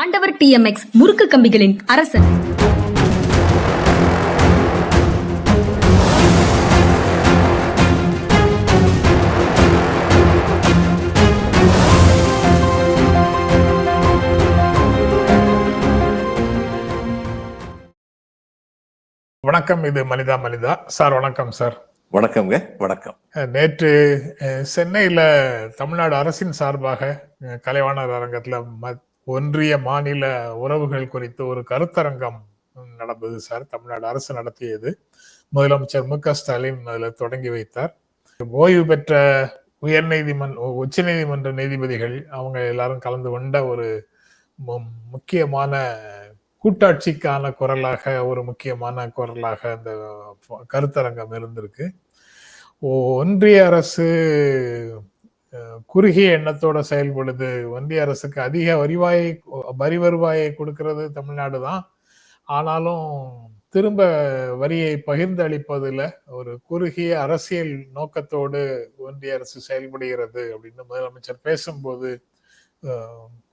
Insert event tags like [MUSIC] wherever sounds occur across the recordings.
ஆண்டவர் டிஎம்எக்ஸ் முறுக்கு கம்பிகளின் அரசன். வணக்கம் இது மனிதா மனிதா. சார் வணக்கம் சார். வணக்கம்ங்க வணக்கம். நேற்று சென்னையில தமிழ்நாடு அரசின் சார்பாக கலைவாணர் அரங்கத்துல ஒன்றிய மாநில உறவுகள் குறித்து ஒரு கருத்தரங்கம் நடந்தது சார். தமிழ்நாடு அரசு நடத்தியது. முதலமைச்சர் மு க ஸ்டாலின் அதில் தொடங்கி வைத்தார். ஓய்வு பெற்ற உயர் நீதிமன்ற உச்சநீதிமன்ற நீதிபதிகள் அவங்க எல்லாரும் கலந்து கொண்ட ஒரு முக்கியமான கூட்டாட்சிக்கான குரலாக ஒரு முக்கியமான குரலாக அந்த கருத்தரங்கம் இருந்திருக்கு. ஒன்றிய அரசு குறுகிய எண்ணத்தோட செயல்படுது. ஒன்றிய அரசுக்கு அதிக வரிவாயை வரி வருவாயை கொடுக்கிறது தமிழ்நாடு தான். ஆனாலும் திரும்ப வரியை பகிர்ந்து அளிப்பதில் ஒரு குறுகிய அரசியல் நோக்கத்தோடு ஒன்றிய அரசு செயல்படுகிறது அப்படின்னு முதலமைச்சர் பேசும்போது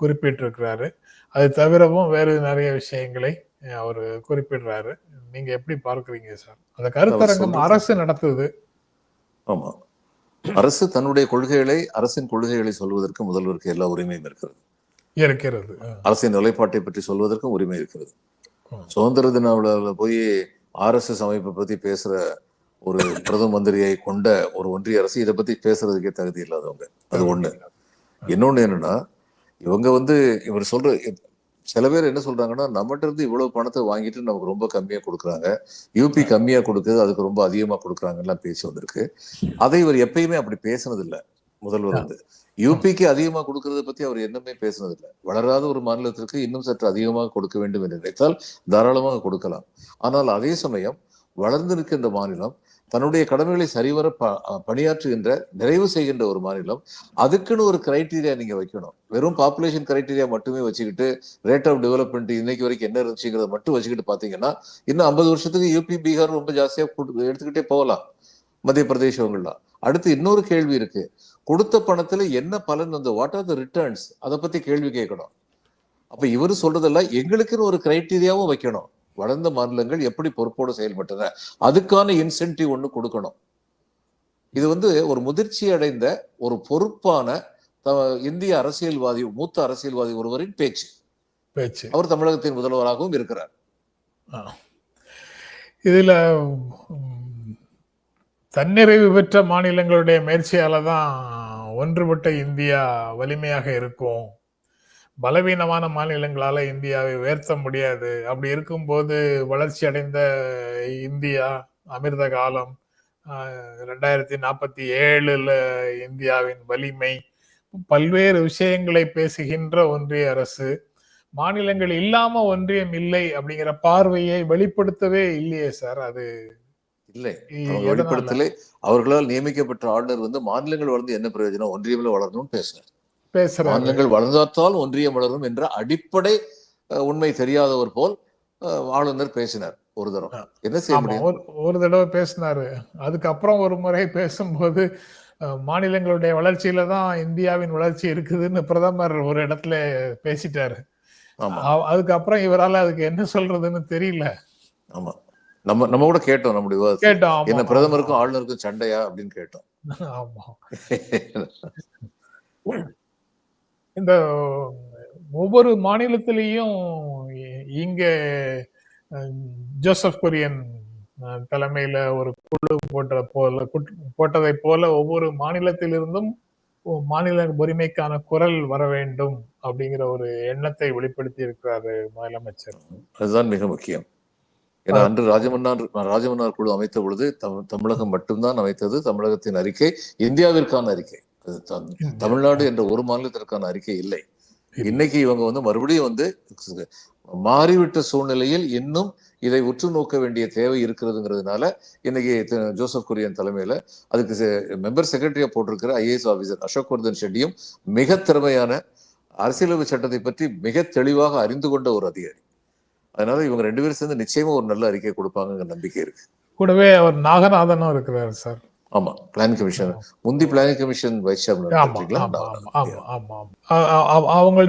குறிப்பிட்டிருக்கிறாரு. அது தவிரவும் வேறு நிறைய விஷயங்களை அவர் குறிப்பிடுறாரு. நீங்க எப்படி பார்க்கறீங்க சார்? அந்த கருத்தரங்கம் அரசு நடத்துது. ஆமா. அரசு தன்னுடைய கொள்கைகளை அரசின் கொள்கைகளை சொல்வதற்கு முதல்வருக்கு எல்லா உரிமையும் இருக்கிறது. இருக்கிறது. அரசின் நிலைப்பாட்டை பற்றி சொல்வதற்கும் உரிமை இருக்கிறது. சுதந்திர தின விழாவில் போய் ஆர்எஸ்எஸ் அமைப்பை பத்தி பேசுற ஒரு பிரதம மந்திரியை கொண்ட ஒரு ஒன்றிய அரசு இதை பத்தி பேசுறதுக்கே தகுதி இல்லாதவங்க. அது ஒண்ணு. இன்னொன்னு என்னன்னா இவங்க வந்து இவர் சொல்ற சில பேர் என்ன சொல்றாங்கன்னா நம்மகிட்ட இருந்து இவ்வளவு பணத்தை வாங்கிட்டு நமக்கு ரொம்ப கம்மியா கொடுக்குறாங்க. யூபி கம்மியா கொடுக்குது. அதுக்கு ரொம்ப அதிகமா கொடுக்குறாங்கலாம் பேச்சு வந்திருக்கு. அதை இவர் எப்பயுமே அப்படி பேசுனது இல்ல முதல்வர் வந்து. யூபிக்கு அதிகமா கொடுக்கறத பத்தி அவர் என்னமே பேசுனது இல்ல வளராத ஒரு மாநிலத்திற்கு இன்னும் சற்று அதிகமாக கொடுக்க வேண்டும் என்று நினைத்தால் தாராளமாக கொடுக்கலாம். ஆனால் அதே சமயம் வளர்ந்து நிற்கின்ற மாநிலம் தன்னுடைய கடமைகளை சரிவர ப- பணியாற்றுகின்ற நிறைவு செய்கின்ற ஒரு மாநிலம். அதுக்குன்னு ஒரு கிரைட்டீரியா நீங்க வைக்கணும். வெறும் பாப்புலேஷன் கிரைட்டீரியா மட்டுமே வச்சுக்கிட்டு ரேட் ஆஃப் டெவலப்மெண்ட் இன்னைக்கு வரைக்கும் என்ன இருந்துச்சுங்கிறத மட்டும் வச்சுக்கிட்டு பாத்தீங்கன்னா இன்னும் ஐம்பது வருஷத்துக்கு யூபி பீகார் ரொம்ப ஜாஸ்தியா எடுத்துக்கிட்டே போகலாம் மத்திய பிரதேசங்கள்லாம். அடுத்து இன்னொரு கேள்வி இருக்கு. கொடுத்த பணத்துல என்ன பலன் வந்து வாட் ஆர் த ரிட்டர்ன்ஸ் அதை பத்தி கேள்வி கேட்கணும். அப்ப இவரு சொல்றதெல்லாம் எங்களுக்குன்னு ஒரு கிரைட்டீரியாவும் வைக்கணும். வளர்ந்த மாநிலங்கள் எப்படி பொறுப்போடு செயல்பட்டன? அதுக்கான இன்சென்டிவ் ஒண்ணு கொடுக்கணும். இது வந்து ஒரு முதிர்ச்சி அடைந்த ஒரு பொறுப்பான இந்திய அரசியல்வாதி மூத்த அரசியல்வாதி ஒருவரின் பேச்சு. பேச்சு. அவர் தமிழகத்தின் முதல்வராகவும் இருக்கிறார். இதுல தன்னிறைவு பெற்ற மாநிலங்களுடைய முயற்சியால தான் ஒன்றுபட்ட இந்தியா வலிமையாக இருக்கும். பலவீனமான மாநிலங்களால இந்தியாவை உயர்த்த முடியாது. அப்படி இருக்கும்போது வளர்ச்சி அடைந்த இந்தியா அமிர்த காலம் ரெண்டாயிரத்தி நாற்பத்தி ஏழுல இந்தியாவின் வலிமை பல்வேறு விஷயங்களை பேசுகின்ற ஒன்றிய அரசு மாநிலங்கள் இல்லாம ஒன்றியம் இல்லை அப்படிங்கிற பார்வையை வெளிப்படுத்தவே இல்லையே சார். அது இல்லை? வெளிப்படத்திலே. அவர்களால் நியமிக்கப்பட்ட ஆளுநர் வந்து மாநிலங்கள் வளர்ந்து என்ன பிரயோஜனம்? ஒன்றியம்ல வளரணும்னு பேசினார் மாநிலங்கள் வளர்ந்தாத்தால் ஒன்றியம் வளரும் என்ற அடிப்படை உண்மை தெரியாதவர் போல் ஆளுநர் பேசினார் ஒரு ஆ. என்ன செய்ய முடியும்? ஒரு தடவை பேசினாரு. அதுக்கப்புறம் ஒரு முறை பேசும்போது மாநிலங்களுடைய வளர்ச்சியில தான் இந்தியாவின் வளர்ச்சி இருக்குதுன்னு பிரதமர் ஒரு இடத்துல பேசிட்டாரு. அதுக்கப்புறம் இவரால அதுக்கு என்ன சொல்றதுன்னு தெரியல. ஆமா. நம்ம நம்ம கூட கேட்டோம் நம்முடைய. கேட்டோம் என்ன. பிரதமருக்கும் ஆளுநருக்கும் சண்டையா அப்படின்னு கேட்டோம். ஆமா. [LAUGHS] இந்த ஒவ்வொரு மாநிலத்திலையும் இங்க ஜோசப் குரியன் தலைமையில ஒரு குழு போட்ட போல போட்டதை போல ஒவ்வொரு மாநிலத்திலிருந்தும் மாநில உரிமைக்கான குரல் வர வேண்டும் அப்படிங்கிற ஒரு எண்ணத்தை வெளிப்படுத்தி இருக்கிறாரு முதலமைச்சர். அதுதான் மிக முக்கியம். ஏன்னா அன்று ராஜமன்னார் ராஜமன்னார் குழு அமைத்த பொழுது தமிழ் தமிழகம் மட்டும்தான் அமைத்தது தமிழகத்தின் அறிக்கை இந்தியாவிற்கான அறிக்கை. தமிழ்நாடு என்ற ஒரு மாநிலத்திற்கான அறிக்கை இல்லை. இன்னைக்கு இவங்க வந்து மறுபடியும் வந்து மாறிவிட்ட சூழ்நிலையில் இன்னும் இதை உற்று நோக்க வேண்டிய தேவை இருக்கிறதுங்கிறதுனால இன்னைக்கு ஜோசப் குரியன் தலைமையில அதுக்கு மெம்பர் செக்ரட்டரியா போட்டிருக்கிற ஐஏஎஸ் ஆபீசர் அசோக் வர்தன் ஷெட்டியும் மிக திறமையான அரசியலமைப்பு சட்டத்தை பற்றி மிக தெளிவாக அறிந்து கொண்ட ஒரு அதிகாரி. அதனால இவங்க ரெண்டு பேரும் சேர்ந்து நிச்சயமா ஒரு நல்ல அறிக்கை கொடுப்பாங்கங்கிற நம்பிக்கை இருக்கு. கூடவே அவர் நாகநாதனும் இருக்கிறாரு சார். ஆமா பிளானிங் கமிஷன் முந்தி பிளானிங் கமிஷன் வைஸ் அவங்களுடைய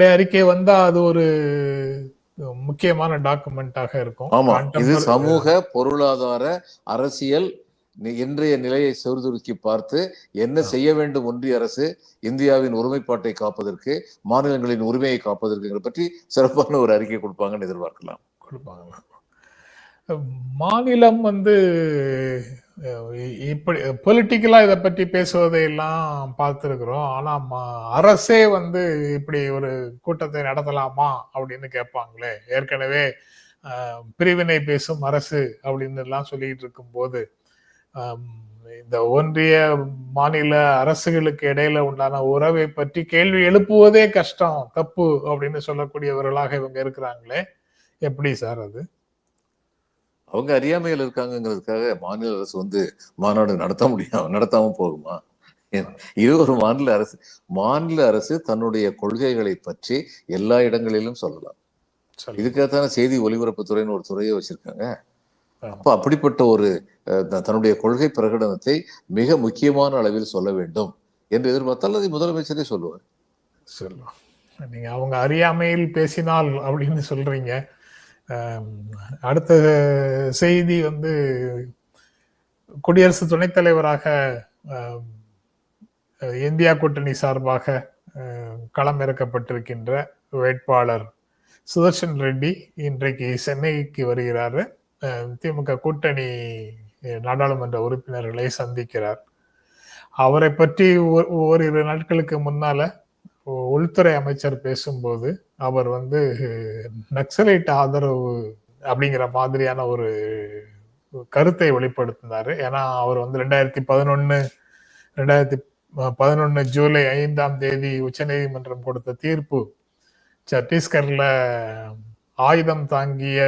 அறிக்கை வந்தா அது ஒரு முக்கியமான டாக்குமெண்டாக இருக்கும். ஆமா இது சமூக பொருளாதார அரசியல் இன்றைய நிலையை சீர்தூக்கி பார்த்து என்ன செய்ய வேண்டும் ஒன்றிய அரசு இந்தியாவின் ஒருமைப்பாட்டை காப்பதற்கு மாநிலங்களின் உரிமையை காப்பதற்குங்கிற பற்றி சிறப்பான ஒரு அறிக்கை கொடுப்பாங்கன்னு எதிர்பார்க்கலாம். கொடுப்பாங்க. மாநிலம் வந்து இப்படி பொலிட்டிக்கலா இதை பற்றி பேசுவதை எல்லாம் பார்த்துருக்குறோம். ஆனா ம- அரசே வந்து இப்படி ஒரு கூட்டத்தை நடத்தலாமா அப்படின்னு கேட்பாங்களே. ஏற்கனவே பிரிவினை பேசும் அரசு அப்படின்னு எல்லாம் சொல்லிட்டு இருக்கும்போது இந்த ஒன்றிய மாநில அரசுகளுக்கு இடையில உண்டான உறவை பற்றி கேள்வி எழுப்புவதே கஷ்டம் தப்பு அப்படின்னு சொல்லக்கூடியவர்களாக இவங்க இருக்கிறாங்களே. எப்படி சார் அது? அவங்க அறியாமையில் இருக்காங்கங்கிறதுக்காக மாநில அரசு வந்து மாநாடு நடத்த முடியும் நடத்தாம போகுமா? இது ஒரு மாநில அரசு. மாநில அரசு தன்னுடைய கொள்கைகளை பற்றி எல்லா இடங்களிலும் சொல்லலாம். சொல்லு. இதுக்காகத்தானே செய்தி ஒலிபரப்புத்துறைன்னு ஒரு துறையை வச்சிருக்காங்க. அப்ப அப்படிப்பட்ட ஒரு தன்னுடைய கொள்கை பிரகடனத்தை மிக முக்கியமான அளவில் சொல்ல வேண்டும் என்று எதிர்பார்த்தால் அதை முதலமைச்சரே சொல்லுவார். சொல்லுவோம் நீங்க அவங்க அறியாமையில் பேசினால் அப்படின்னு சொல்றீங்க. அடுத்த செய்தி வந்து குடியரசு துணைத் தலைவராக இந்தியா கூட்டணி சார்பாக களம் இறக்கப்பட்டிருக்கின்ற வேட்பாளர் சுதர்ஷன் ரெட்டி இன்றைக்கு சென்னைக்கு வருகிறாரு. திமுக கூட்டணி நாடாளுமன்ற உறுப்பினர்களை சந்திக்கிறார். அவரை பற்றி ஓரிரு நாட்களுக்கு முன்னால உள்துறை அமைச்சர் பேசும்போது அவர் வந்து நக்சலைட் ஆதரவு அப்படிங்கிற மாதிரியான ஒரு கருத்தை வெளிப்படுத்தினாரு. ஏன்னா அவர் வந்து ரெண்டாயிரத்தி பதினொன்னு ரெண்டாயிரத்தி பதினொன்னு ஜூலை ஐந்தாம் தேதி உச்சநீதிமன்றம் கொடுத்த தீர்ப்பு சத்தீஸ்கர்ல ஆயுதம் தாங்கிய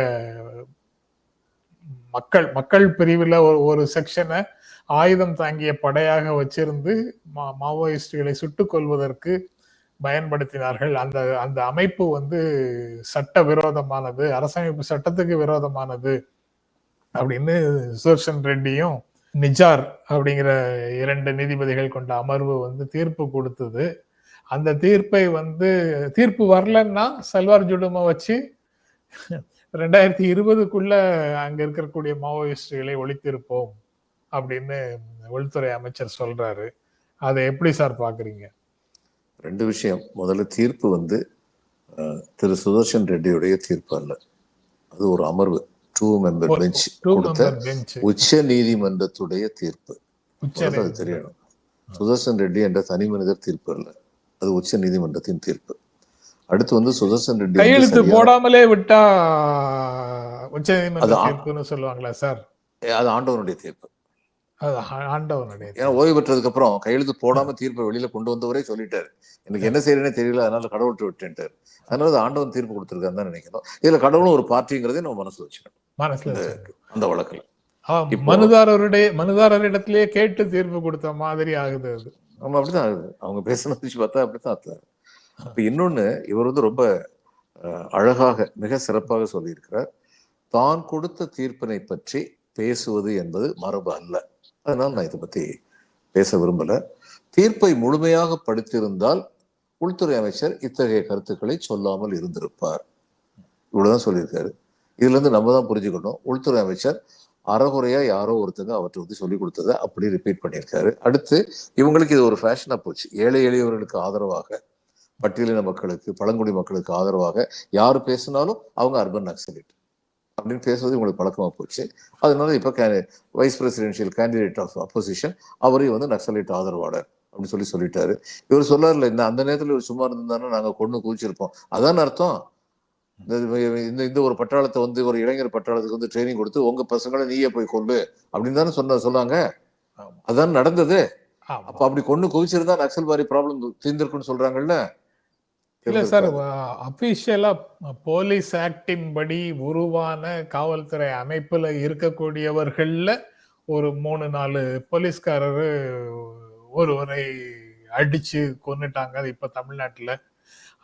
மக்கள் மக்கள் பிரிவில் ஒரு ஒரு செக்ஷனை ஆயுதம் தாங்கிய படையாக வச்சிருந்து மா- மாவோயிஸ்டுகளை சுட்டுக் கொள்வதற்கு பயன்படுத்தினார்கள். அந்த அந்த அமைப்பு வந்து சட்ட விரோதமானது அரசமைப்பு சட்டத்துக்கு விரோதமானது அப்படின்னு சுதர்ஷன் ரெட்டியும் நிஜார் அப்படிங்கிற இரண்டு நீதிபதிகள் கொண்ட அமர்வு வந்து தீர்ப்பு கொடுத்தது. அந்த தீர்ப்பை வந்து தீர்ப்பு வரலன்னா சல்வார் ஜுடுமை வச்சு ரெண்டாயிரத்தி இருபதுக்குள்ள அங்க இருக்கக்கூடிய மாவோயிஸ்டுகளை ஒழித்திருப்போம் அப்படின்னு உள்துறை அமைச்சர் சொல்றாரு. அதை எப்படி சார் பாக்குறீங்க? ரெண்டு விஷயம். முதல்ல தீர்ப்பு வந்து திரு சுதர்ஷன் ரெட்டியுடைய தீர்ப்பு அல்ல. அது ஒரு அமர்வு. டூ மெம்பர் பெஞ்ச் கொடுத்த உச்ச நீதிமன்றத்துடைய தீர்ப்பு. அது தெரியணும். சுதர்சன் ரெட்டி என்ற தனி மனிதர் தீர்ப்பு அல்ல. அது உச்ச நீதிமன்றத்தின் தீர்ப்பு. அடுத்து வந்து சுதர்சன் ரெட்டி கையெழுத்து போடாமலே விட்டா உச்ச நீதிமன்ற தீர்ப்புன்னு சொல்லுவாங்களா சார்? அது ஆண்டவனுடைய தீர்ப்பு. ஏன்னா ஓய்வு பெற்றதுக்கு அப்புறம் கையெழுத்து போடாம தீர்ப்பை வெளியில கொண்டு வந்தவரே சொல்லிட்டாரு. எனக்கு என்ன செய்யறேனே தெரியல அதனால கடவுள்கிட்ட விட்டேன்ட்டாரு. அதனால அது ஆண்டவன் தீர்ப்பு கொடுத்துருக்கான்னு தான் நினைக்கிறோம். இதுல கடவுளும் ஒரு பார்ட்டிங்கிறதே நம்ம மனசுல வச்சுக்கணும். மனசுல. அந்த வழக்குல. ஆமா, மனுதாரருடைய மனுதாரரிடத்திலேயே கேட்டு தீர்ப்பு கொடுத்த மாதிரி ஆகுது அது. நம்ம அப்படிதான் ஆகுது. அவங்க பேசுனது வச்சு பார்த்தா அப்படித்தான் அர்த்தம் இப்ப இன்னொன்னு இவர் வந்து ரொம்ப அழகாக மிக சிறப்பாக சொல்லியிருக்கிறார். தான் கொடுத்த தீர்ப்பினை பற்றி பேசுவது என்பது மரபு அல்ல. அதனால் நான் இதை பத்தி பேச விரும்பல. தீர்ப்பை முழுமையாக படித்திருந்தால் உள்துறை அமைச்சர் இத்தகைய கருத்துக்களை சொல்லாமல் இருந்திருப்பார். இவ்வளவுதான் சொல்லியிருக்காரு. இதுல இருந்து நம்ம தான் புரிஞ்சுக்கணும். உள்துறை அமைச்சர் அறகுறையா யாரோ ஒருத்தங்க அவற்றை வந்து சொல்லி கொடுத்ததை அப்படி ரிப்பீட் பண்ணியிருக்காரு. அடுத்து இவங்களுக்கு இது ஒரு ஃபேஷனா போச்சு. ஏழை எளியவர்களுக்கு ஆதரவாக பட்டியலின மக்களுக்கு பழங்குடி மக்களுக்கு ஆதரவாக யார் பேசினாலும் அவங்க அர்பன் நக்சலிட். அப்படின்னு பேசுவது இவங்களுக்கு பழக்கமா போச்சு. அதனால இப்ப vice presidential candidate of opposition அவரையும் வந்து நக்சலைட் ஆதரவாளர் அப்படின்னு சொல்லி சொல்லிட்டாரு. இவர் சொல்லார்ல இந்த அந்த நேரத்துல இவர் சும்மா இருந்தாருன்னா நாங்க கொண்டு குவிச்சிருப்போம். அதான் அர்த்தம். இந்த இந்த ஒரு பட்டாளத்தை வந்து ஒரு இளைஞர் பட்டாளத்துக்கு வந்து ட்ரைனிங் கொடுத்து உங்க பசங்களை நீயே போய் கொள்ளு அப்படின்னு தானே சொன்ன சொன்னாங்க. ஆமா. அதான் நடந்தது. அப்ப அப்படி கொண்டு குவிச்சிருந்தா நக்சல்பாரி ப்ராப்ளம் தீர்ந்திருக்குன்னு சொல்றாங்கல்ல. இல்ல சார் அபிஷியலா போலீஸ் ஆக்டின் படி உருவான காவல்துறை அமைப்புல இருக்கக்கூடியவர்கள்ல ஒரு மூணு நாலு போலீஸ்காரரு ஒருவரை அடிச்சு கொன்னுட்டாங்க. அது இப்ப தமிழ்நாட்டுல.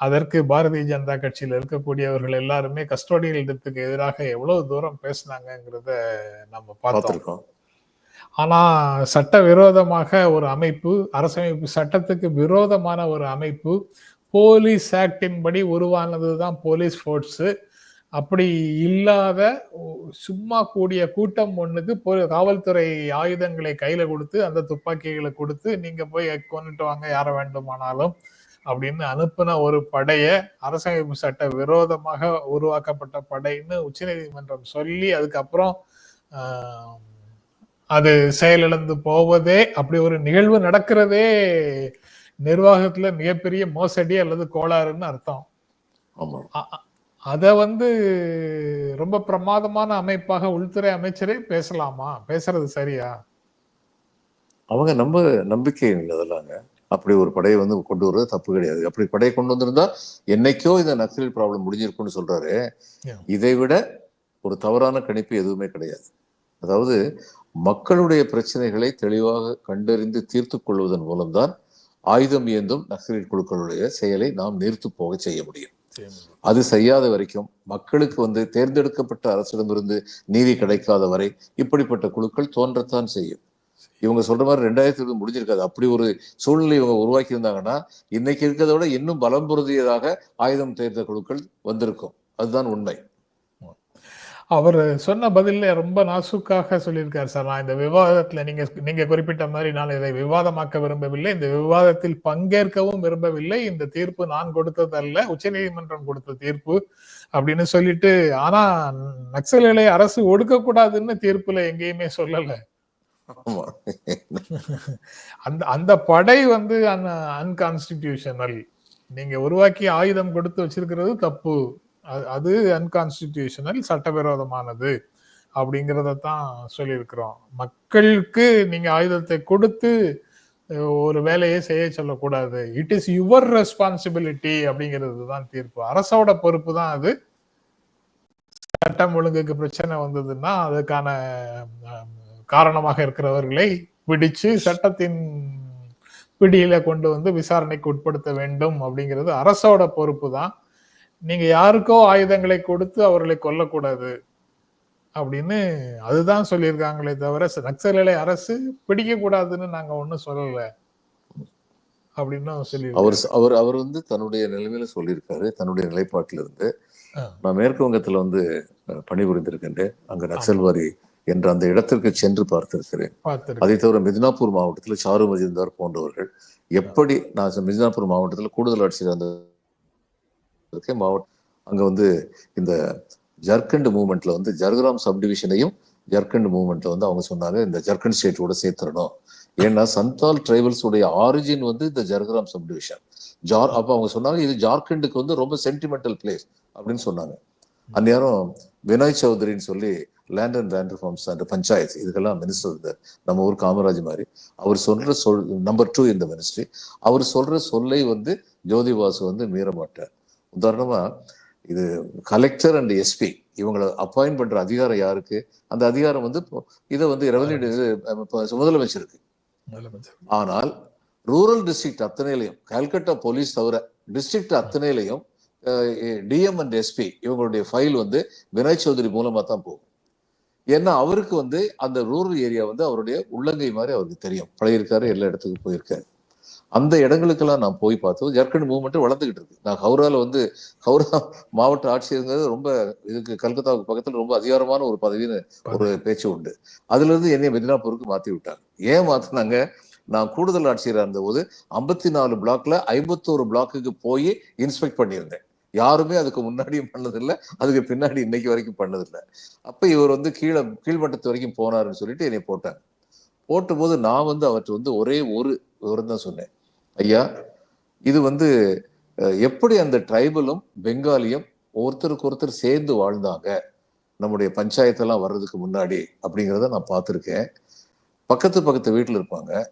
அதற்கு பாரதிய ஜனதா கட்சியில இருக்கக்கூடியவர்கள் எல்லாருமே கஸ்டோடியல் டெத்துக்கு எதிராக எவ்வளவு தூரம் பேசுனாங்கங்கிறத நம்ம பார்த்திருக்கோம். ஆனா சட்டவிரோதமாக ஒரு அமைப்பு அரசமைப்பு சட்டத்துக்கு விரோதமான ஒரு அமைப்பு போலீஸ் ஆக்டின் படி உருவானது தான் போலீஸ் ஃபோர்ஸு அப்படி இல்லாத சும்மா கூடிய கூட்டம் ஒன்றுக்கு போ- காவல்துறை ஆயுதங்களை கையில் கொடுத்து அந்த துப்பாக்கிகளை கொடுத்து நீங்கள் போய் கொண்டுட்டு வாங்க யார வேண்டுமானாலும் அப்படின்னு அனுப்பின ஒரு படையை அரசமைப்பு சட்ட விரோதமாக உருவாக்கப்பட்ட படைன்னு உச்சநீதிமன்றம் சொல்லி அதுக்கப்புறம் அது செயலிழந்து போவதே அப்படி ஒரு நிகழ்வு நடக்கிறதே நிர்வாகத்துல மிகப்பெரிய மோசடி அல்லது கோளாறுன்னு அர்த்தம். அத வந்து ரொம்ப பிரமாதமான அமைப்பாக உள்துறை அமைச்சரே பேசலாமா? பேசுறது சரியா? அவங்க நம்ப நம்பிக்கை இல்லை அதெல்லாங்க. அப்படி ஒரு படையை வந்து கொண்டு வர்றது தப்பு கிடையாது. அப்படி படையை கொண்டு வந்திருந்தா என்னைக்கோ இந்த நக்சல் ப்ராப்ளம் முடிஞ்சிருக்கும்னு சொல்றாரு. இதை விட ஒரு தவறான கணிப்பு எதுவுமே கிடையாது. அதாவது மக்களுடைய பிரச்சனைகளை தெளிவாக கண்டறிந்து தீர்த்து கொள்வதன் மூலம்தான் ஆயுதம் ஏந்தும் நக்சலைட் குழுக்களுடைய செயலை நாம் நீர்த்து போக செய்ய முடியும். அது செய்யாத வரைக்கும் மக்களுக்கு வந்து தேர்ந்தெடுக்கப்பட்ட அரசிடமிருந்து நீதி கிடைக்காத வரை இப்படிப்பட்ட குழுக்கள் தோன்றத்தான் செய்யும். இவங்க சொல்ற மாதிரி ரெண்டாயிரத்தி இருபது முடிஞ்சிருக்காது. அப்படி ஒரு சூழ்நிலை இவங்க உருவாக்கி இருந்தாங்கன்னா இன்னைக்கு இருக்கிறத விட இன்னும் பலம் பொருந்தியதாக ஆயுதம் தேர்ந்த குழுக்கள் வந்திருக்கும். அதுதான் உண்மை. அவர் சொன்ன பதில்ல ரொம்ப நாசுக்காக சொல்லியிருக்காரு சார். நான் இந்த விவாதத்துல நீங்க நீங்க குறிப்பிட்ட மாதிரி நான் இதை விவாதமாக்க விரும்பவில்லை. இந்த விவாதத்தில் பங்கேற்கவும் விரும்பவில்லை. இந்த தீர்ப்பு நான் கொடுத்ததல்ல. உச்சநீதிமன்றம் கொடுத்த தீர்ப்பு அப்படின்னு சொல்லிட்டு ஆனா நக்சல்களை அரசு ஒடுக்க கூடாதுன்னு தீர்ப்புல எங்கேயுமே சொல்லல. அந்த அந்த படை வந்து அன்கான்ஸ்டிடியூஷனல். நீங்க உருவாக்கி ஆயுதம் கொடுத்து வச்சிருக்கிறது தப்பு. அது- அது அன்கான்ஸ்டிடியூஷனல் சட்டவிரோதமானது அப்படிங்கிறத தான் சொல்லியிருக்கிறோம். மக்களுக்கு நீங்க ஆயுதத்தை கொடுத்து ஒரு வேலையை செய்ய சொல்லக்கூடாது. இட் இஸ் யுவர் ரெஸ்பான்சிபிலிட்டி அப்படிங்கிறது தான் தீர்ப்பு. அரசோட பொறுப்பு தான் அது. சட்டம் ஒழுங்குக்கு பிரச்சனை வந்ததுன்னா அதுக்கான காரணமாக இருக்கிறவர்களை பிடிச்சு சட்டத்தின் பிடியில கொண்டு வந்து விசாரணைக்கு உட்படுத்த வேண்டும் அப்படிங்கிறது அரசோட பொறுப்பு தான் நீங்க யாருக்கோ ஆயுதங்களை கொடுத்து அவர்களை கொல்லக்கூடாது அப்படின்னு அதுதான் சொல்லியிருக்காங்களே தவிர நக்சலை அரசு பிடிக்க கூடாதுன்னு நாங்க ஒண்ணும் சொல்லல அப்படின்னு சொல்லி அவர் அவர் அவர் வந்து தன்னுடைய நிலைமையில சொல்லியிருக்காரு தன்னுடைய நிலைப்பாட்டில இருந்து. நான் மேற்கு வங்கத்துல வந்து பணிபுரிந்திருக்கின்றேன். அங்க நக்சல்வாரி என்ற அந்த இடத்திற்கு சென்று பார்த்திருக்கிறேன். அதை தவிர மிதினாப்பூர் மாவட்டத்தில் சாரு மஜிந்தார் போன்றவர்கள் எப்படி நான் மிதினாப்பூர் மாவட்டத்தில் கூடுதல் ஆட்சியர் அந்த இருக்கேன் மாவட்டம் அங்க வந்து இந்த ஜர்க்கண்ட் மூவ்மெண்ட்ல வந்து ஜர்கிராம் சப்டிவிஷனையும் ஜர்க்கண்ட் மூவ்மெண்ட்ல வந்து அவங்க சொன்னாங்க இந்த ஜர்க்கண்ட் ஸ்டேட்டோட சேர்த்துடணும். ஏன்னா சந்தால் ட்ரைபல்ஸுடைய ஆரிஜின் வந்து இந்த ஜர்கிராம் சப்டிவிஷன். ஜார் அப்போ அவங்க சொன்னாங்க இது ஜார்க்கண்டுக்கு வந்து ரொம்ப சென்டிமெண்டல் பிளேஸ் அப்படின்னு சொன்னாங்க. அந்நேரம் வினாய் சௌத்ரின்னு சொல்லி land and land reforms and panchayat இதுக்கெல்லாம் மினிஸ்டர் இருந்தார் நம்ம ஊர் காமராஜ் மாதிரி அவர் சொல்ற சொல் நம்பர் டூ இந்த மினிஸ்ட்ரி அவர் சொல்ற சொல்லை வந்து ஜோதிபாசு வந்து மீற மாட்டார். உதாரணமா இது கலெக்டர் அண்ட் எஸ்பி இவங்களை அப்பாயிண்ட் பண்ற அதிகாரம் யாருக்கு? அந்த அதிகாரம் வந்து இதை வந்து ரெவன்யூ முதலமைச்சருக்கு. முதலமைச்சர். ஆனால் ரூரல் டிஸ்ட்ரிக்ட் அத்தனையிலையும் கல்கட்டா போலீஸ் தவிர டிஸ்ட்ரிக்ட் அத்தனையிலையும் டிஎம் அண்ட் எஸ்பி இவங்களுடைய ஃபைல் வந்து வினய் சௌத்ரி மூலமா தான் போகும். ஏன்னா அவருக்கு வந்து அந்த ரூரல் ஏரியா வந்து அவருடைய உள்ளங்கை மாதிரி அவருக்கு தெரியும். பழகிருக்காரு எல்லா இடத்துக்கும் போயிருக்காரு. அந்த இடங்களுக்கெல்லாம் நான் போய் பார்த்தோம் ஜர்க்கண்ட் மூவ்மெண்ட் வளர்ந்துகிட்டு இருக்கு. நான் ஹவுரால வந்து ஹவுரா மாவட்ட ஆட்சியருங்கிறது ரொம்ப இதுக்கு கல்கத்தாவுக்கு பக்கத்துல ரொம்ப அதிகாரமான ஒரு பதவின்னு ஒரு பேச்சு உண்டு. அதுல இருந்து என்னைய மெதினாப்பூருக்கு மாத்தி விட்டாங்க. ஏன் மாத்தினாங்க? நான் கூடுதல் ஆட்சியராக இருந்தபோது ஐம்பத்தி நாலு பிளாக்ல ஐம்பத்தோரு பிளாக்குக்கு போய் இன்ஸ்பெக்ட் பண்ணியிருந்தேன். யாருமே அதுக்கு முன்னாடியும் பண்ணதில்லை. அதுக்கு பின்னாடி இன்னைக்கு வரைக்கும் பண்ணதில்லை. அப்ப இவர் வந்து கீழே கீழ்மட்டத்து வரைக்கும் போனாருன்னு சொல்லிட்டு என்னை போட்டாங்க. போட்டபோது நான் வந்து அவர்கிட்ட வந்து ஒரே ஒரு விவரம் தான் சொன்னேன். ஐயா இது வந்து எப்படி அந்த ட்ரைபலும் பெங்காலியும் ஒருத்தருக்கு ஒருத்தர் சேர்ந்து வாழ்ந்தாங்க நம்முடைய பஞ்சாயத்தெல்லாம் வர்றதுக்கு முன்னாடி அப்படிங்கிறத நான் பார்த்துருக்கேன். பக்கத்து பக்கத்து வீட்டில் இருப்பாங்க.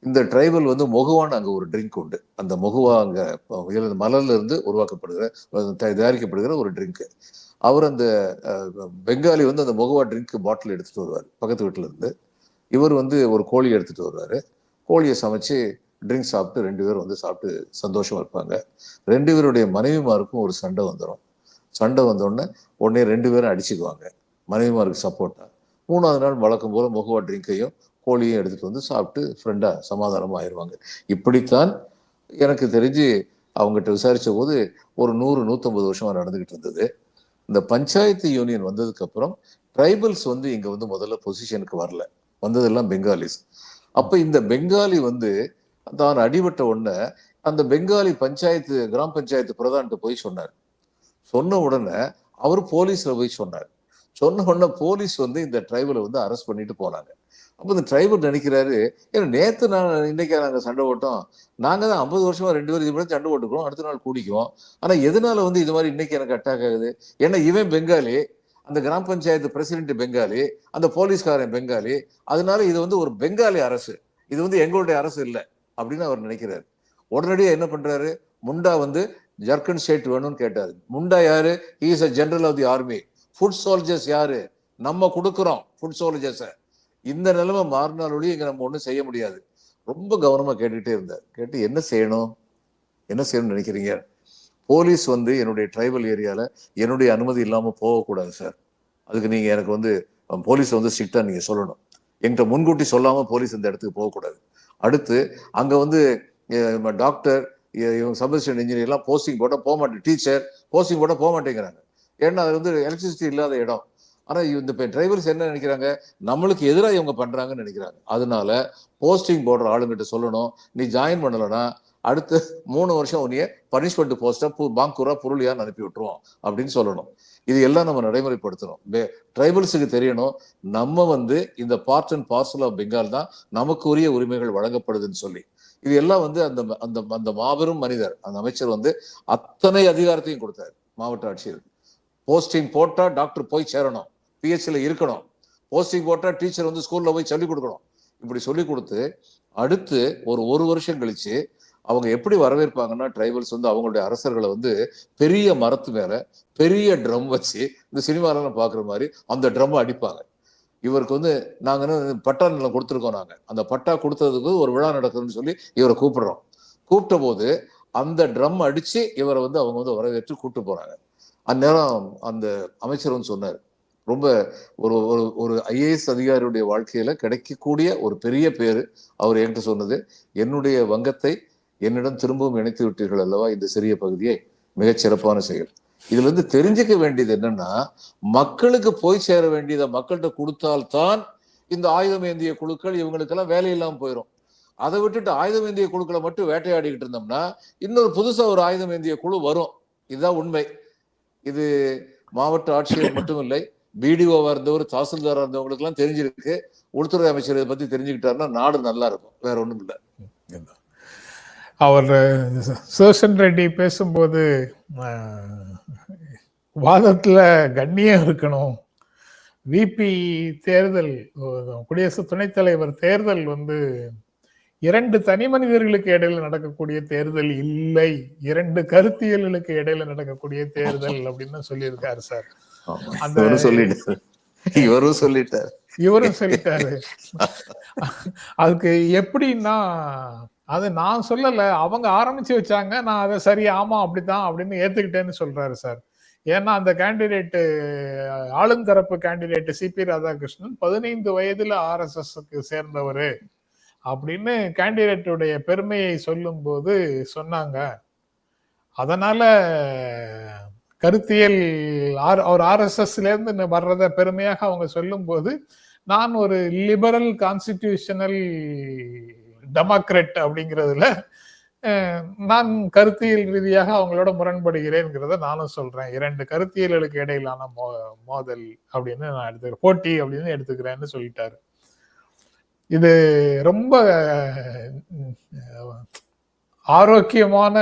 இந்த ட்ரைபல் வந்து மொகுவான்னு அங்கே ஒரு ட்ரிங்க் உண்டு. அந்த மொகுவா அங்கே மலர்ல இருந்து உருவாக்கப்படுகிற தயா- தயாரிக்கப்படுகிற ஒரு ட்ரிங்க். அவர் அந்த பெங்காலி வந்து அந்த மொகுவா ட்ரிங்க் பாட்டில் எடுத்துகிட்டு வருவார் பக்கத்து வீட்டிலேருந்து இவர் வந்து ஒரு கோழி எடுத்துகிட்டு வருவார். கோழியை சமைச்சு ட்ரிங்க் சாப்பிட்டு ரெண்டு பேரும் வந்து சாப்பிட்டு சந்தோஷமா இருப்பாங்க. ரெண்டு பேருடைய மனைவிமாருக்கும் ஒரு சண்டை வந்துடும் சண்டை வந்தோடனே உடனே ரெண்டு பேரும் அடிச்சுக்குவாங்க. மனைவிமாருக்கு சப்போர்ட்டா மூணாவது நாள் வழக்கம் போல முகவா ட்ரிங்கையும் கோழியும் எடுத்துட்டு வந்து சாப்பிட்டு ஃப்ரெண்டா சமாதானமா ஆயிடுவாங்க இப்படித்தான் எனக்கு தெரிஞ்சு அவங்ககிட்ட விசாரிச்ச போது ஒரு நூறு நூத்தம்பது வருஷமா நடந்துகிட்டு இருந்தது. இந்த பஞ்சாயத்து யூனியன் வந்ததுக்கு அப்புறம் ட்ரைபல்ஸ் வந்து இங்க வந்து முதல்ல பொசிஷனுக்கு வரல. வந்ததெல்லாம் பெங்காலிஸ் அப்ப இந்த பெங்காலி வந்து தான் அடிபட்ட உடனே அந்த பெங்காலி பஞ்சாயத்து கிராம பஞ்சாயத்து பிரதான்கிட்ட போய் சொன்னார். சொன்ன உடனே அவர் போலீஸ்ல போய் சொன்னார். சொன்ன உடனே போலீஸ் வந்து இந்த டிரைவரை வந்து அரெஸ்ட் பண்ணிட்டு போனாங்க. அப்போ இந்த டிரைவர் நினைக்கிறாரு ஏன்னா நேற்று நான் இன்னைக்கு நாங்கள் சண்டை ஓட்டோம் நாங்கள் தான் ஐம்பது வருஷமா ரெண்டு பேரும் இது மாதிரி சண்டை ஓட்டுக்கிறோம் அடுத்த நாள் கூடிக்குவோம். ஆனால் எதனால வந்து இது மாதிரி இன்னைக்கு எனக்கு அட்டாக் ஆகுது? ஏன்னா இவன் பெங்காலி அந்த கிராம பஞ்சாயத்து பிரசிடென்ட் பெங்காலி அந்த போலீஸ்காரன் பெங்காலி. அதனால இது வந்து ஒரு பெங்காலி அரசு. இது வந்து எங்களுடைய அரசு இல்லை. அப்படின்னு அவர் நினைக்கிறார். உடனடியாக என்ன பண்றாரு? முண்டா வந்து ஜர்க்கன் ஸ்டேட் வேணும்னு கேட்டாரு. முண்டா யாரு? Is a general of the army foot soldiers யாரு? நம்ம கொடுக்குறோம் ஃபுட் சோல்ஜர்ஸை இந்த நிலைமை மாறினால் இங்கே நம்ம ஒன்றும் செய்ய முடியாது. ரொம்ப கவனமாக கேட்டுக்கிட்டே இருந்தார். கேட்டு என்ன செய்யணும்? என்ன செய்யணும்னு நினைக்கிறீங்க? போலீஸ் வந்து என்னுடைய ட்ரைபல் ஏரியாவில் என்னுடைய அனுமதி இல்லாமல் போகக்கூடாது சார் அதுக்கு நீங்கள் எனக்கு வந்து போலீஸ் வந்து ஸ்ட்ரிக்டாக நீங்கள் சொல்லணும். என்கிட்ட முன்கூட்டி சொல்லாமல் போலீஸ் இந்த இடத்துக்கு போகக்கூடாது. அடுத்து அங்கே வந்து டாக்டர் இவங்க சப்மிஷன் இன்ஜினியர் எல்லாம் போஸ்டிங் போட்டால் போக மாட்டேன். டீச்சர் போஸ்டிங் போட்டால் போக மாட்டேங்கிறாங்க. ஏன்னா அது வந்து எலக்ட்ரிசிட்டி இல்லாத இடம். ஆனால் இந்த இப்போ டிரைவர்ஸ் என்ன நினைக்கிறாங்க? நம்மளுக்கு எதிராக இவங்க பண்ணுறாங்கன்னு நினைக்கிறாங்க. அதனால போஸ்டிங் போடுற ஆளுங்கிட்ட சொல்லணும். நீ ஜாயின் பண்ணலைன்னா அடுத்து மூணு வருஷம் உன்னைய பனிஷ்மெண்ட் போஸ்ட்டாக பு பாங்கூரா புருளியான்னு அனுப்பி விட்டுருவோம் அப்படின்னு சொல்லணும். இது எல்லாம் நம்ம நடைமுறைப்படுத்தணும். ட்ரைபல்ஸுக்கு தெரியணும் நம்ம வந்து இந்த part and parcel of Bengal தான் நமக்கு உரிய உரிமைகள் வழங்கப்படுதுன்னு சொல்லி. இது எல்லாம் வந்து அந்த அந்த அந்த மாபெரும் மனிதர் அந்த அமைச்சர் வந்து அத்தனை அதிகாரத்தையும் கொடுத்தாரு மாவட்ட ஆட்சியர் போஸ்டிங் போட்டா டாக்டர் போய் சேரணும் பிஹெச்ல இருக்கணும். போஸ்டிங் போட்டா டீச்சர் வந்து ஸ்கூல்ல போய் சொல்லிக் கொடுக்கணும். இப்படி சொல்லி கொடுத்து அடுத்து ஒரு ஒரு வருஷம் கழிச்சு அவங்க எப்படி வரவேற்பாங்கன்னா ட்ரைபல்ஸ் வந்து அவங்களுடைய அரசர்களை வந்து பெரிய மரத்து மேல பெரிய ட்ரம் வச்சு இந்த சினிமாலாம் பாக்குற மாதிரி அந்த ட்ரம் அடிப்பாங்க. இவருக்கு வந்து நாங்க என்ன பட்டா நிலம் கொடுத்துருக்கோம் நாங்க. அந்த பட்டா கொடுத்ததுக்கு ஒரு விழா நடக்குதுன்னு சொல்லி இவரை கூப்பிடுறோம். கூப்பிட்ட போது அந்த ட்ரம் அடிச்சு இவரை வந்து அவங்க வந்து வரவேற்று கூப்பிட்டு போறாங்க. அந்நேரம் அந்த அமைச்சர் வந்து சொன்னார் ரொம்ப ஒரு ஒரு ஒரு ஐஏஎஸ் அதிகாரியுடைய வாழ்க்கையில கிடைக்கக்கூடிய ஒரு பெரிய பேரு அவர் என்கிட்ட சொன்னது. என்னுடைய வங்கத்தை என்னிடம் திரும்பவும் இணைத்து விட்டீர்கள் அல்லவா? இந்த சிறிய பகுதியை மிகச் சிறப்பான செயல். இதுல இருந்து தெரிஞ்சுக்க வேண்டியது என்னன்னா மக்களுக்கு போய் சேர வேண்டியதை மக்கள்கிட்ட கொடுத்தால்தான் இந்த ஆயுதம் ஏந்திய குழுக்கள் இவங்களுக்கெல்லாம் வேலை இல்லாமல் போயிடும் அதை விட்டுட்டு ஆயுதம் ஏந்திய குழுக்களை மட்டும் வேட்டையாடிக்கிட்டு இருந்தோம்னா இன்னொரு புதுசா ஒரு ஆயுதம் ஏந்திய குழு வரும். இதுதான் உண்மை. இது மாவட்ட ஆட்சியர் மட்டும் இல்லை பிடிஓவா இருந்தவர் தாசில்தாரா இருந்தவங்களுக்கு எல்லாம் தெரிஞ்சிருக்கு. உள்துறை அமைச்சர் இதை பத்தி தெரிஞ்சுக்கிட்டாருன்னா நாடு நல்லா இருக்கும். வேற ஒண்ணும் இல்லை அவர் சேஷன் ரெட்டி பேசும்போது வாதத்துல கண்ணியம் இருக்கணும். விபி தேர்தல் குடியரசு துணைத் தலைவர் தேர்தல் வந்து இரண்டு தனி மனிதர்களுக்கு இடையில நடக்கக்கூடிய தேர்தல் இல்லை. இரண்டு கருத்தியல்களுக்கு இடையில நடக்கக்கூடிய தேர்தல் அப்படின்னு சொல்லியிருக்காரு சார். அந்த சொல்லிட்டாரு. இவரும் சொல்லிட்டாரு. இவரும் சொல்லிட்டாரு. அதுக்கு எப்படின்னா அது நான் சொல்லலை. அவங்க ஆரம்பிச்சு வச்சாங்க. நான் அதை சரி ஆமாம் அப்படித்தான் அப்படின்னு ஏத்துக்கிட்டேன்னு சொல்றாரு சார். ஏன்னா அந்த கேண்டிடேட்டு ஆளுந்தரப்பு கேண்டிடேட்டு சிபி ராதாகிருஷ்ணன் பதினைந்து வயதுல ஆர்எஸ்எஸ்க்கு சேர்ந்தவர் அப்படின்னு கேண்டிடேட்டுடைய பெருமையை சொல்லும் போது சொன்னாங்க. அதனால கருத்தியல் ஆர் அவர் ஆர்எஸ்எஸ்லேருந்து வர்றத பெருமையாக அவங்க சொல்லும்போது நான் ஒரு லிபரல் கான்ஸ்டிடியூஷனல் டெமோக்ரட் அப்படிங்கிறதுல நான் கருத்தியல் ரீதியாக அவங்களோட முரண்படுகிறேங்கிறத நானும் சொல்றேன். இரண்டு கருத்தியல்களுக்கு இடையிலான மோ மோதல் அப்படின்னு நான் எடுத்துக்கிறேன் போட்டி அப்படின்னு எடுத்துக்கிறேன்னு சொல்லிட்டாரு. இது ரொம்ப ஆரோக்கியமான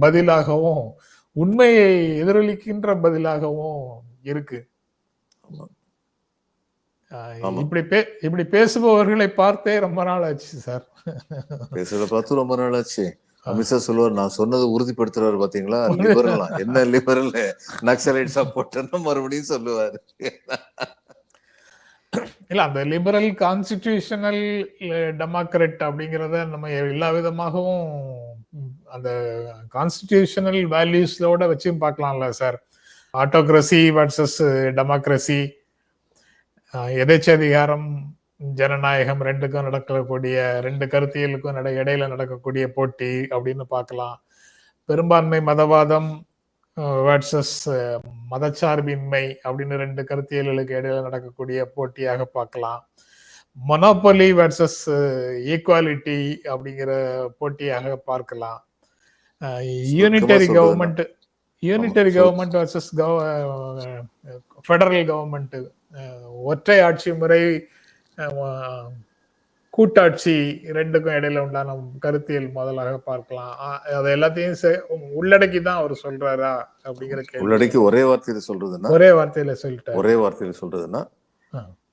பதிலாகவும் உண்மையை எதிரொலிக்கின்ற பதிலாகவும் இருக்கு. இப்படி பே இப்படி பேசுபவர்களை பார்த்தே ரொம்ப நாள் ஆச்சு சார். பேசுறத பார்த்து ரொம்ப நாள் ஆச்சு அமித்ஷா சொல்லுவார் நான் சொன்னதை உறுதிப்படுத்துறாரு பாத்தீங்களா? லிபரல் என்ன லிபரல் நக்சலைட் சப்போர்ட்னு மறுபடியும் சொல்லுவாரு. இல்ல அந்த லிபரல் கான்ஸ்டிடியூஷனல் டெமோக்ரட் அப்படிங்கிறத நம்ம எல்லா விதமாகவும் அந்த கான்ஸ்டிடியூஷனல் வேல்யூஸ்லோட வச்சும் பார்க்கலாம்ல சார். ஆட்டோக்ரஸி வர்சஸ் டெமோக்ரஸி எதேச்சதிகாரம் ஜனநாயகம் ரெண்டுக்கும் நடக்கக்கூடிய ரெண்டு கருத்தியலுக்கும் நட இடையில நடக்கக்கூடிய போட்டி அப்படின்னு பார்க்கலாம். பெரும்பான்மை மதவாதம் வர்சஸ் மதச்சார்பின்மை அப்படின்னு ரெண்டு கருத்தியல்களுக்கு இடையில நடக்கக்கூடிய போட்டியாக பார்க்கலாம். மொனோபொலி வர்சஸ் ஈக்குவாலிட்டி அப்படிங்கிற போட்டியாக பார்க்கலாம். Unitary government unitary government versus federal government ஒற்றை ஆட்சி முறை கூட்டாட்சி ரெண்டுக்கும் இடையில உண்டான கருத்தியல் முதலாக பார்க்கலாம் அது எல்லாத்தையும் உள்ளடக்கி தான் அவர் சொல்றாரா அப்படிங்கிற கேள்வி உள்ளடக்கி ஒரே வார்த்தையில சொல்றதுன்னா ஒரே வார்த்தையில சொல்லிட்டாரு ஒரே வார்த்தையில சொல்றதுன்னா.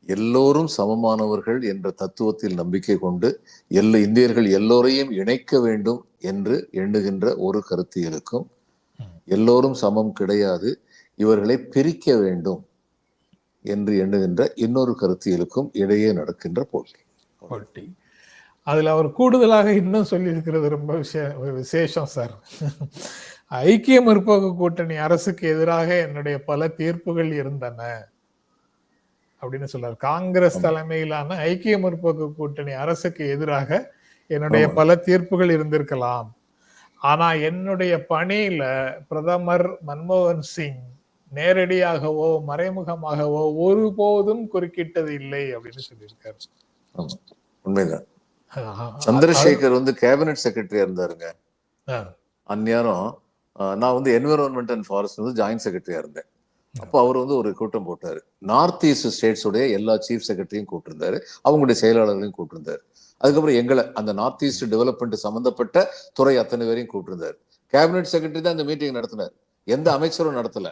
எல்லோரும் சமமானவர்கள் என்ற தத்துவத்தில் நம்பிக்கை கொண்டு எல்லா இந்தியர்கள் எல்லோரையும் இணைக்க வேண்டும் என்று எண்ணுகின்ற ஒரு கருத்தியலுக்கும். எல்லோரும் சமம் கிடையாது இவர்களை பிரிக்க வேண்டும் என்று எண்ணுகின்ற இன்னொரு கருத்தியலுக்கும் இடையே நடக்கின்ற போட்டி. போட்டி. அதுல அவர் கூடுதலாக இன்னும் சொல்லி இருக்கிறது ரொம்ப விஷய விசேஷம் சார். ஐக்கிய முற்போக்கு கூட்டணி அரசுக்கு எதிராக என்னுடைய பல தீர்ப்புகள் இருந்தன அப்படின்னு சொல்றாரு காங்கிரஸ் தலைமையிலான ஐக்கிய முற்போக்கு கூட்டணி அரசுக்கு எதிராக என்னுடைய. பல தீர்ப்புகள் இருந்திருக்கலாம். ஆனா என்னுடைய பணியில பிரதமர் மன்மோகன் சிங் நேரடியாகவோ மறைமுகமாகவோ ஒருபோதும் குறுக்கிட்டது இல்லை அப்படின்னு சொல்லியிருக்காரு. உண்மைதான். சந்திரசேகர் வந்து கேபினட் செக்ரட்டரியா இருந்தாருங்க. அந்நேரம் நான் வந்து என்விரான்மெண்ட் அண்ட் ஃபாரஸ்ட் வந்து ஜாயின்ட் செக்ரட்டரியா இருந்தேன். அப்போ அவர் வந்து ஒரு கூட்டம் போட்டாரு. நார்த் ஈஸ்ட் ஸ்டேட்ஸ் உடைய எல்லா சீஃப் செக்ரட்டரியும் கூப்பிட்டிருந்தாரு அவங்களுடைய செயலாளர்களையும் கூப்பிட்டிருந்தாரு அதுக்கப்புறம் எங்களை அந்த நார்த் ஈஸ்ட் டெவலப்மெண்ட் சம்பந்தப்பட்ட துறை அத்தனை பேரையும் கூப்பிட்டிருந்தாரு கேபினட் செக்ரட்டரி தான் இந்த மீட்டிங் நடத்தினார். எந்த அமைச்சரும் நடத்தல.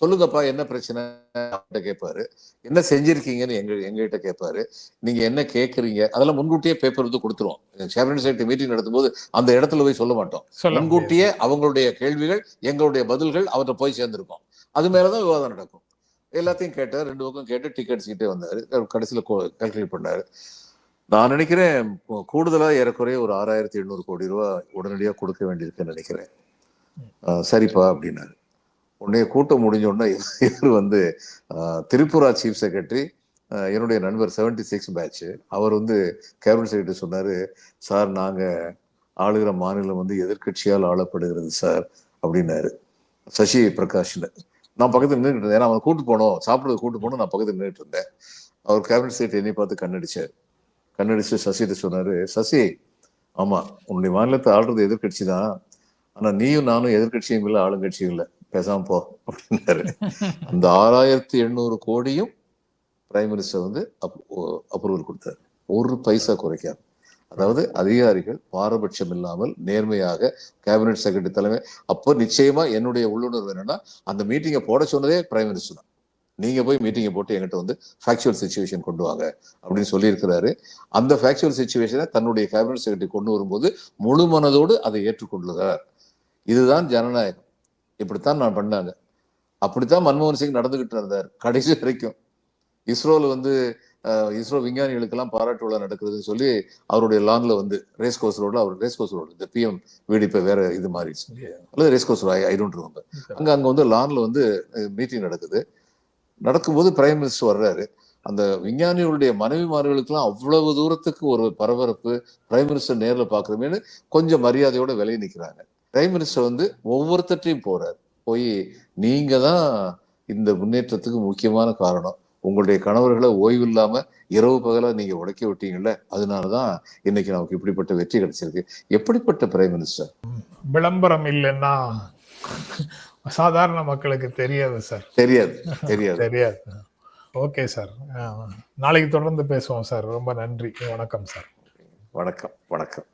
சொல்லுங்கப்பா என்ன பிரச்சனை? அவர்கிட்ட கேட்பாரு என்ன செஞ்சிருக்கீங்கன்னு எங்க எங்ககிட்ட கேட்பாரு நீங்க என்ன கேட்குறீங்க அதெல்லாம் முன்கூட்டியே பேப்பர் வந்து கொடுத்துருவோம் கேபினட் செக்ரட்டரி மீட்டிங் நடத்தும்போது அந்த இடத்துல போய் சொல்ல மாட்டோம். முன்கூட்டியே அவங்களுடைய கேள்விகள் எங்களுடைய பதில்கள் அவர்கிட்ட போய் சேர்ந்திருக்கும். அது மேலதான் விவாதம் நடக்கும். எல்லாத்தையும் கேட்டார். ரெண்டு பக்கம் கேட்டு டிக்கெட்ஸ் கிட்டே வந்தாரு. கடைசியில் கால்குலேட் பண்ணாரு. நான் நினைக்கிறேன் கூடுதலா ஏறக்குறைய ஒரு ஆறாயிரத்தி எண்ணூறு கோடி ரூபாய் உடனடியாக கொடுக்க வேண்டியிருக்குன்னு நினைக்கிறேன். சரிப்பா அப்படின்னாரு. உடனே கூட்டம் முடிஞ்ச உடனே [LAUGHS] இவர் வந்து திரிபுரா சீஃப் செக்ரட்டரி என்னுடைய நண்பர் 76 சிக்ஸ் பேட்ச் அவர் வந்து கேபினட் செக்ரட்டரி சொன்னார் சார் நாங்கள் ஆளுகிற மாநிலம் வந்து எதிர்க்கட்சியால் ஆளப்படுகிறது சார் அப்படின்னாரு. சசி பிரகாஷ்னு. நான் பக்கத்தில் நின்றுட்டு இருந்தேன். ஏன்னா அவன் கூட்டு போனோம். சாப்பிட்றது கூட்டு போனோம். நான் பக்கத்தில் நின்றுட்டு இருந்தேன். அவர் கேபினட் செக்ரட்டரி என்னை பார்த்து கண்ணடிச்சார். கண்ணடிச்சு சசிகிட்ட சொன்னார் சசி ஆமாம் உன்னுடைய மாநிலத்தை ஆள்றது எதிர்க்கட்சி தான். ஆனால் நீயும் நானும் எதிர்க்கட்சியும் இல்லை ஆளுங்கட்சியும் இல்லை. பேசாம போ அப்படின்னாரு. அந்த ஆறாயிரத்தி எண்ணூறு கோடியும் பிரைம் மினிஸ்டர் வந்து அப்ரூவல் கொடுத்தாரு. ஒரு பைசா குறைக்காது அதாவது அதிகாரிகள் பாரபட்சம் இல்லாமல் நேர்மையாக கேபினெட் செக்ரட்டரி தலைமை அப்போ நிச்சயமா என்னுடைய உள்ளுணர்வு என்னன்னா அந்த மீட்டிங்கை போட சொன்னதே பிரைம் மினிஸ்டர் தான். நீங்க போய் மீட்டிங்கை போட்டு என்கிட்ட வந்து ஃபேக்சுவல் சுச்சுவேஷன் கொண்டு வாங்க அப்படின்னு சொல்லியிருக்கிறாரு. அந்த ஃபேக்சுவல் சுச்சுவேஷனை தன்னுடைய கேபினட் செக்ரட்டரி கொண்டு வரும்போது முழு மனதோடு அதை ஏற்றுக்கொள்ளுகிறார் இதுதான் ஜனநாயகம். இப்படித்தான் நான் பண்ணாங்க அப்படித்தான் மன்மோகன் சிங் நடந்துகிட்டு இருந்தார். கடைசி வரைக்கும். இஸ்ரோல வந்து இஸ்ரோ விஞ்ஞானிகளுக்கெல்லாம் பாராட்டு விழா நடக்குதுன்னு சொல்லி அவருடைய லான்ல வந்து ரேஸ் கோர்ஸ் ரோட்ல அவர் ரேஸ் கோர்ஸ் ரோடு இந்த பிஎம் வீடு இப்ப வேற இது மாறிடுச்சு. அல்லது race course I don't remember அங்க அங்க வந்து லான்ல வந்து மீட்டிங் நடக்குது. நடக்கும்போது பிரைம் மினிஸ்டர் வர்றாரு. அந்த விஞ்ஞானிகளுடைய மனைவிமார்களுக்கெல்லாம் அவ்வளவு தூரத்துக்கு ஒரு பரபரப்பு பிரைம் மினிஸ்டர் நேர்ல பாக்குறமேனு கொஞ்சம் மரியாதையோட விலகி நிக்கிறாங்க. பிரைம் மினிஸ்டர் வந்து ஒவ்வொருத்தட்டையும் போறாரு. போய் நீங்க தான் இந்த முன்னேற்றத்துக்கு முக்கியமான காரணம். உங்களுடைய கணவர்களை ஓய்வு இல்லாம இரவு பகலா நீங்க உடைக்க விட்டீங்கல்ல அதனாலதான் இன்னைக்கு நமக்கு இப்படிப்பட்ட வெற்றி கிடைச்சிருக்கு. எப்படிப்பட்ட பிரைம் மினிஸ்டர் விளம்பரம் இல்லைன்னா சாதாரண மக்களுக்கு தெரியாது சார். தெரியாது தெரியாது. தெரியாது. Okay sir. நாளைக்கு தொடர்ந்து பேசுவோம் சார். ரொம்ப நன்றி. வணக்கம் சார். வணக்கம் வணக்கம்.